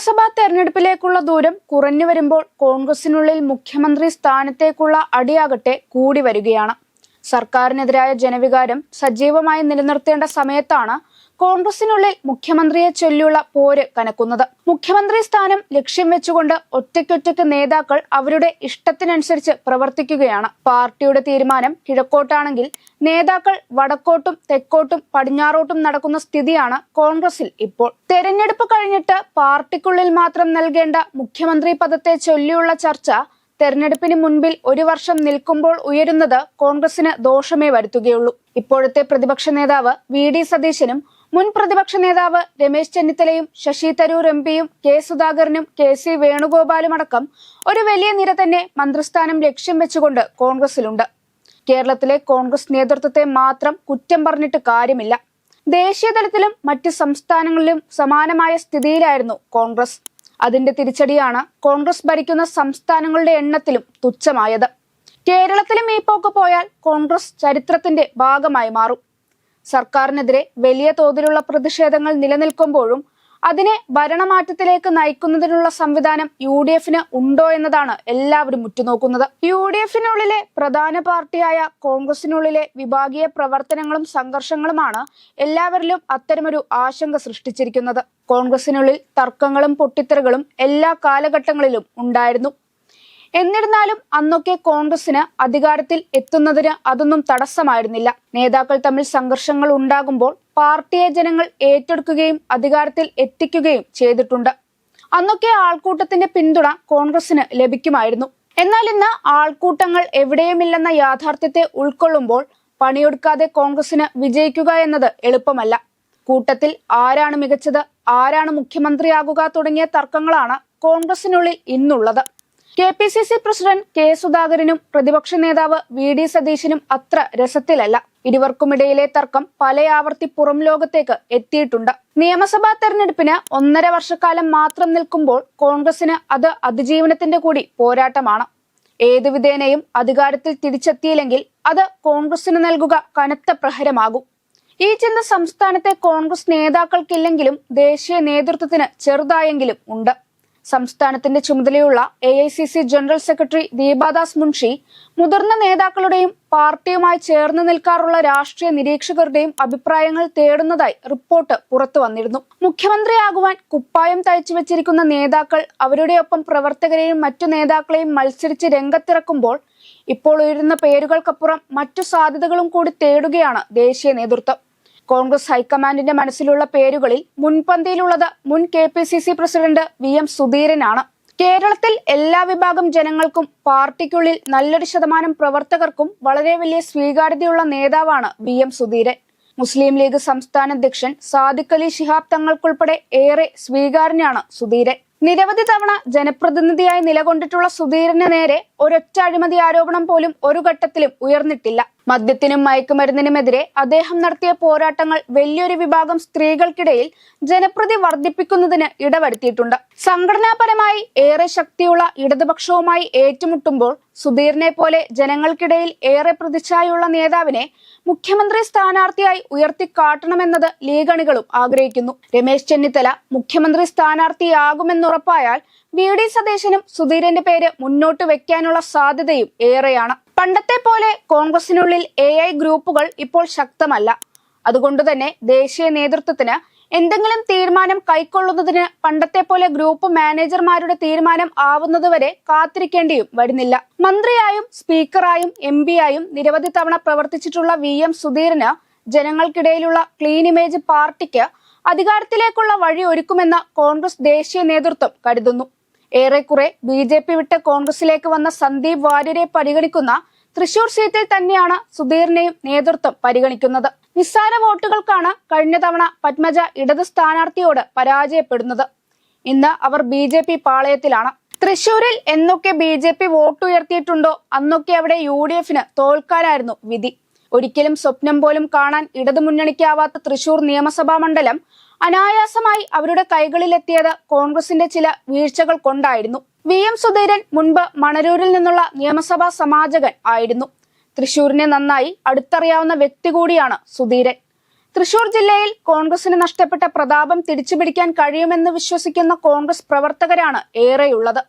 നിയമസഭാ തെരഞ്ഞെടുപ്പിലേക്കുള്ള ദൂരം കുറഞ്ഞു വരുമ്പോൾ കോൺഗ്രസിനുള്ളിൽ മുഖ്യമന്ത്രി സ്ഥാനത്തേക്കുള്ള അടിയാകട്ടെ കൂടി വരികയാണ്. സർക്കാരിനെതിരായ ജനവികാരം സജീവമായി നിലനിർത്തേണ്ട സമയത്താണ് കോൺഗ്രസിനുള്ളിൽ മുഖ്യമന്ത്രിയെ ചൊല്ലിയുള്ള പോര് കനക്കുന്നത്. മുഖ്യമന്ത്രി സ്ഥാനം ലക്ഷ്യം വെച്ചുകൊണ്ട് ഒറ്റയ്ക്കൊറ്റയ്ക്ക് നേതാക്കൾ അവരുടെ ഇഷ്ടത്തിനനുസരിച്ച് പ്രവർത്തിക്കുകയാണ്. പാർട്ടിയുടെ തീരുമാനം കിഴക്കോട്ടാണെങ്കിൽ നേതാക്കൾ വടക്കോട്ടും തെക്കോട്ടും പടിഞ്ഞാറോട്ടും നടക്കുന്ന സ്ഥിതിയാണ് കോൺഗ്രസിൽ ഇപ്പോൾ. തെരഞ്ഞെടുപ്പ് കഴിഞ്ഞിട്ട് പാർട്ടിക്കുള്ളിൽ മാത്രം നൽകേണ്ട മുഖ്യമന്ത്രി പദത്തെ ചൊല്ലിയുള്ള ചർച്ച തെരഞ്ഞെടുപ്പിന് മുൻപിൽ ഒരു വർഷം നിൽക്കുമ്പോൾ ഉയരുന്നത് കോൺഗ്രസിന് ദോഷമേ വരുത്തുകയുള്ളൂ. ഇപ്പോഴത്തെ പ്രതിപക്ഷ നേതാവ് വി ഡി സതീശനും മുൻ പ്രതിപക്ഷ നേതാവ് രമേശ് ചെന്നിത്തലയും ശശി തരൂർ എം പിയും കെ സുധാകരനും കെ സി വേണുഗോപാലും അടക്കം ഒരു വലിയ നിര തന്നെ മന്ത്രിസ്ഥാനം ലക്ഷ്യം വെച്ചുകൊണ്ട് കോൺഗ്രസിലുണ്ട് കേരളത്തിലെ കോൺഗ്രസ് നേതൃത്വത്തെ മാത്രം കുറ്റം പറഞ്ഞിട്ട് കാര്യമില്ല. ദേശീയതലത്തിലും മറ്റ് സംസ്ഥാനങ്ങളിലും സമാനമായ സ്ഥിതിയിലായിരുന്നു കോൺഗ്രസ്. അതിന്റെ തിരിച്ചടിയാണ് കോൺഗ്രസ് ഭരിക്കുന്ന സംസ്ഥാനങ്ങളുടെ എണ്ണത്തിലും തുച്ഛമായത്. കേരളത്തിലും ഈ പോക്ക് പോയാൽ കോൺഗ്രസ് ചരിത്രത്തിന്റെ ഭാഗമായി മാറും. സർക്കാരിനെതിരെ വലിയ തോതിലുള്ള പ്രതിഷേധങ്ങൾ നിലനിൽക്കുമ്പോഴും അതിനെ ഭരണമാറ്റത്തിലേക്ക് നയിക്കുന്നതിനുള്ള സംവിധാനം യു ഡി എഫിന് ഉണ്ടോ എന്നതാണ് എല്ലാവരും ഉറ്റുനോക്കുന്നത്. യു ഡി എഫിനുള്ളിലെ പ്രധാന പാർട്ടിയായ കോൺഗ്രസിനുള്ളിലെ വിഭാഗീയ പ്രവർത്തനങ്ങളും സംഘർഷങ്ങളുമാണ് എല്ലാവരിലും അത്തരമൊരു ആശങ്ക സൃഷ്ടിച്ചിരിക്കുന്നത്. കോൺഗ്രസിനുള്ളിൽ തർക്കങ്ങളും പൊട്ടിത്തെറികളും എല്ലാ കാലഘട്ടങ്ങളിലും ഉണ്ടായിരുന്നു. എന്നിരുന്നാലും അന്നൊക്കെ കോൺഗ്രസിന് അധികാരത്തിൽ എത്തുന്നതിന് അതൊന്നും തടസ്സമായിരുന്നില്ല. നേതാക്കൾ തമ്മിൽ സംഘർഷങ്ങൾ ഉണ്ടാകുമ്പോൾ പാർട്ടിയെ ജനങ്ങൾ ഏറ്റെടുക്കുകയും അധികാരത്തിൽ എത്തിക്കുകയും ചെയ്തിട്ടുണ്ട്. അന്നൊക്കെ ആൾക്കൂട്ടത്തിന്റെ പിന്തുണ കോൺഗ്രസിന് ലഭിക്കുമായിരുന്നു. എന്നാൽ ഇന്ന് ആൾക്കൂട്ടങ്ങൾ എവിടെയുമില്ലെന്ന യാഥാർത്ഥ്യത്തെ ഉൾക്കൊള്ളുമ്പോൾ പണിയെടുക്കാതെ കോൺഗ്രസിന് വിജയിക്കുക എന്നത് എളുപ്പമല്ല. കൂട്ടത്തിൽ ആരാണ് മികച്ചത് ആരാണ് മുഖ്യമന്ത്രിയാകുക തുടങ്ങിയ തർക്കങ്ങളാണ് കോൺഗ്രസിനുള്ളിൽ ഇന്നുള്ളത്. K P C C president K സുധാകരനും പ്രതിപക്ഷ നേതാവ് വി ഡി സതീശനും അത്ര രസത്തിലല്ല. ഇരുവർക്കുമിടയിലെ തർക്കം പലയാവർത്തി പുറം ലോകത്തേക്ക് എത്തിയിട്ടുണ്ട്. നിയമസഭാ തെരഞ്ഞെടുപ്പിന് ഒന്നര വർഷക്കാലം മാത്രം നിൽക്കുമ്പോൾ കോൺഗ്രസിന് അത് അതിജീവനത്തിന്റെ കൂടി പോരാട്ടമാണ്. ഏതു വിധേനയും അധികാരത്തിൽ തിരിച്ചെത്തിയില്ലെങ്കിൽ അത് കോൺഗ്രസിന് നൽകുക കനത്ത പ്രഹരമാകും. ഈ ചിന്ത സംസ്ഥാനത്തെ കോൺഗ്രസ് നേതാക്കൾക്കില്ലെങ്കിലും ദേശീയ നേതൃത്വത്തിന് ചെറുതായെങ്കിലും ഉണ്ട്. സംസ്ഥാനത്തിന്റെ ചുമതലയുള്ള A I C C general secretary Deepa Das Munshi മുതിർന്ന നേതാക്കളുടെയും പാർട്ടിയുമായി ചേർന്ന് നിൽക്കാറുള്ള രാഷ്ട്രീയ നിരീക്ഷകരുടെയും അഭിപ്രായങ്ങൾ തേടുന്നതായി റിപ്പോർട്ട് പുറത്തു വന്നിരുന്നു. മുഖ്യമന്ത്രിയാകുവാൻ കുപ്പായം തയ്ച്ചു വെച്ചിരിക്കുന്ന നേതാക്കൾ അവരുടെ ഒപ്പം പ്രവർത്തകരെയും മറ്റു നേതാക്കളെയും മത്സരിച്ച് രംഗത്തിറക്കുമ്പോൾ ഇപ്പോൾ ഉയരുന്ന പേരുകൾക്കപ്പുറം മറ്റു സാധ്യതകളും കൂടി തേടുകയാണ് ദേശീയ നേതൃത്വം. കോൺഗ്രസ് ഹൈക്കമാൻഡിന്റെ മനസ്സിലുള്ള പേരുകളിൽ മുൻപന്തിയിലുള്ളത് മുൻ K P C C president V M സുധീരനാണ്. കേരളത്തിൽ എല്ലാ വിഭാഗം ജനങ്ങൾക്കും പാർട്ടിക്കുള്ളിൽ നല്ലൊരു ശതമാനം പ്രവർത്തകർക്കും വളരെ വലിയ സ്വീകാര്യതയുള്ള നേതാവാണ് വി എം സുധീരൻ. മുസ്ലിം ലീഗ് സംസ്ഥാന അധ്യക്ഷൻ സാദിഖ് അലി ശിഹാബ് തങ്ങൾക്കുൾപ്പെടെ ഏറെ സ്വീകാര്യനാണ് സുധീരൻ. നിരവധി തവണ ജനപ്രതിനിധിയായി നിലകൊണ്ടിട്ടുള്ള സുധീരന് നേരെ ഒരൊറ്റ അഴിമതി ആരോപണം പോലും ഒരു ഘട്ടത്തിലും ഉയർന്നിട്ടില്ല. മദ്യത്തിനും മയക്കുമരുന്നിനുമെതിരെ അദ്ദേഹം നടത്തിയ പോരാട്ടങ്ങൾ വലിയൊരു വിഭാഗം സ്ത്രീകൾക്കിടയിൽ ജനപ്രതി വർദ്ധിപ്പിക്കുന്നതിന് ഇടവരുത്തിയിട്ടുണ്ട്. സംഘടനാപരമായി ഏറെ ശക്തിയുള്ള ഇടതുപക്ഷവുമായി ഏറ്റുമുട്ടുമ്പോൾ സുധീറിനെ പോലെ ജനങ്ങൾക്കിടയിൽ ഏറെ പ്രതിച്ഛായുള്ള നേതാവിനെ മുഖ്യമന്ത്രി സ്ഥാനാർത്ഥിയായി ഉയർത്തിക്കാട്ടണമെന്നത് ലീഗണികളും ആഗ്രഹിക്കുന്നു. രമേശ് ചെന്നിത്തല മുഖ്യമന്ത്രി സ്ഥാനാർത്ഥിയാകുമെന്നുറപ്പായാൽ വി ഡി സതീശനും സുധീരന്റെ പേര് മുന്നോട്ട് വെക്കാനുള്ള സാധ്യതയും ഏറെയാണ്. പണ്ടത്തെ പോലെ കോൺഗ്രസിനുള്ളിൽ എ ഐ ഗ്രൂപ്പുകൾ ഇപ്പോൾ ശക്തമല്ല. അതുകൊണ്ട് തന്നെ ദേശീയ നേതൃത്വത്തിന് എന്തെങ്കിലും തീരുമാനം കൈക്കൊള്ളുന്നതിന് പണ്ടത്തെ പോലെ ഗ്രൂപ്പ് മാനേജർമാരുടെ തീരുമാനം ആവുന്നതുവരെ കാത്തിരിക്കേണ്ടിയും വരുന്നില്ല. മന്ത്രിയായും സ്പീക്കറായും എം പിയായും നിരവധി തവണ പ്രവർത്തിച്ചിട്ടുള്ള വി എം സുധീരന് ജനങ്ങൾക്കിടയിലുള്ള ക്ലീൻ ഇമേജ് പാർട്ടിക്ക് അധികാരത്തിലേക്കുള്ള വഴി ഒരുക്കുമെന്ന് കോൺഗ്രസ് ദേശീയ നേതൃത്വം കരുതുന്നു. ഏറെക്കുറെ ബി ജെ പി വിട്ട് കോൺഗ്രസിലേക്ക് വന്ന സന്ദീപ് വാര്യരെ പരിഗണിക്കുന്ന തൃശൂർ സീറ്റിൽ തന്നെയാണ് സുധീറിനെയും നേതൃത്വം പരിഗണിക്കുന്നത്. നിസ്സാര വോട്ടുകൾക്കാണ് കഴിഞ്ഞ തവണ പത്മജ ഇടത് സ്ഥാനാർത്ഥിയോട് പരാജയപ്പെടുന്നത്. ഇന്ന് അവർ ബി ജെ പി പാളയത്തിലാണ്. തൃശൂരിൽ എന്നൊക്കെ ബി ജെ പി വോട്ട് ഉയർത്തിയിട്ടുണ്ടോ അന്നൊക്കെ അവിടെ യു ഡി എഫിന് തോൽക്കാനായിരുന്നു വിധി. ഒരിക്കലും സ്വപ്നം പോലും കാണാൻ ഇടതുമുന്നണിക്കാവാത്ത തൃശൂർ നിയമസഭാ മണ്ഡലം അനായാസമായി അവരുടെ കൈകളിലെത്തിയത് കോൺഗ്രസിന്റെ ചില വീഴ്ചകൾ കൊണ്ടായിരുന്നു. വി എം സുധീരൻ മുൻപ് മണരൂരിൽ നിന്നുള്ള നിയമസഭാ സമാജകൻ ആയിരുന്നു. തൃശൂരിനെ നന്നായി അടുത്തറിയാവുന്ന വ്യക്തി കൂടിയാണ് സുധീരൻ. തൃശൂർ ജില്ലയിൽ കോൺഗ്രസിന് നഷ്ടപ്പെട്ട പ്രതാപം തിരിച്ചുപിടിക്കാൻ കഴിയുമെന്ന് വിശ്വസിക്കുന്ന കോൺഗ്രസ് പ്രവർത്തകരാണ് ഏറെയുള്ളത്.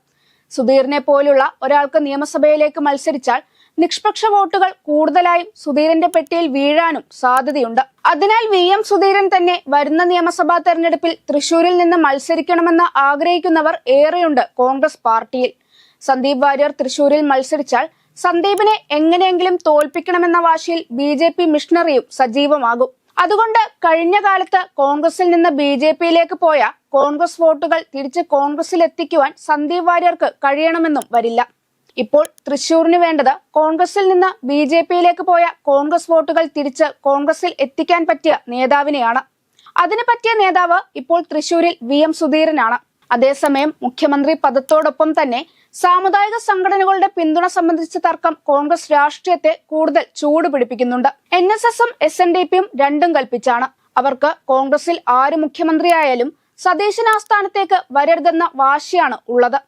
സുധീറിനെ പോലുള്ള ഒരാൾക്ക് നിയമസഭയിലേക്ക് മത്സരിച്ചാൽ നിഷ്പക്ഷ വോട്ടുകൾ കൂടുതലായും സുധീരന്റെ പെട്ടിയിൽ വീഴാനും സാധ്യതയുണ്ട്. അതിനാൽ വി എം സുധീരൻ തന്നെ വരുന്ന നിയമസഭാ തെരഞ്ഞെടുപ്പിൽ തൃശൂരിൽ നിന്ന് മത്സരിക്കണമെന്ന് ആഗ്രഹിക്കുന്നവർ ഏറെയുണ്ട് കോൺഗ്രസ് പാർട്ടിയിൽ. സന്ദീപ് വാര്യർ തൃശൂരിൽ മത്സരിച്ചാൽ സന്ദീപിനെ എങ്ങനെയെങ്കിലും തോൽപ്പിക്കണമെന്ന വാശിയിൽ ബി ജെ പി മിഷണറിയും സജീവമാകും. അതുകൊണ്ട് കഴിഞ്ഞ കാലത്ത് കോൺഗ്രസിൽ നിന്ന് ബി ജെ പിയിലേക്ക് പോയ കോൺഗ്രസ് വോട്ടുകൾ തിരിച്ച് കോൺഗ്രസിൽ എത്തിക്കുവാൻ സന്ദീപ് വാര്യർക്ക് കഴിയണമെന്നും വരില്ല. ഇപ്പോൾ തൃശൂരിന് വേണ്ടത് കോൺഗ്രസിൽ നിന്ന് ബി ജെ പിയിലേക്ക് പോയ കോൺഗ്രസ് വോട്ടുകൾ തിരിച്ച് കോൺഗ്രസിൽ എത്തിക്കാൻ പറ്റിയ നേതാവിനെയാണ്. അതിന് പറ്റിയ നേതാവ് ഇപ്പോൾ തൃശൂരിൽ വി എം സുധീരനാണ്. അതേസമയം മുഖ്യമന്ത്രി പദത്തോടൊപ്പം തന്നെ സാമുദായിക സംഘടനകളുടെ പിന്തുണ സംബന്ധിച്ച തർക്കം കോൺഗ്രസ് രാഷ്ട്രീയത്തെ കൂടുതൽ ചൂട് പിടിപ്പിക്കുന്നുണ്ട്. എൻ എസ് എസും എസ് എൻ ഡി പിയും രണ്ടും കൽപ്പിച്ചാണ്. അവർക്ക് കോൺഗ്രസിൽ ആര് മുഖ്യമന്ത്രിയായാലും സതീശൻ ആസ്ഥാനത്തേക്ക് വരരുതെന്ന വാശിയാണ് ഉള്ളത്.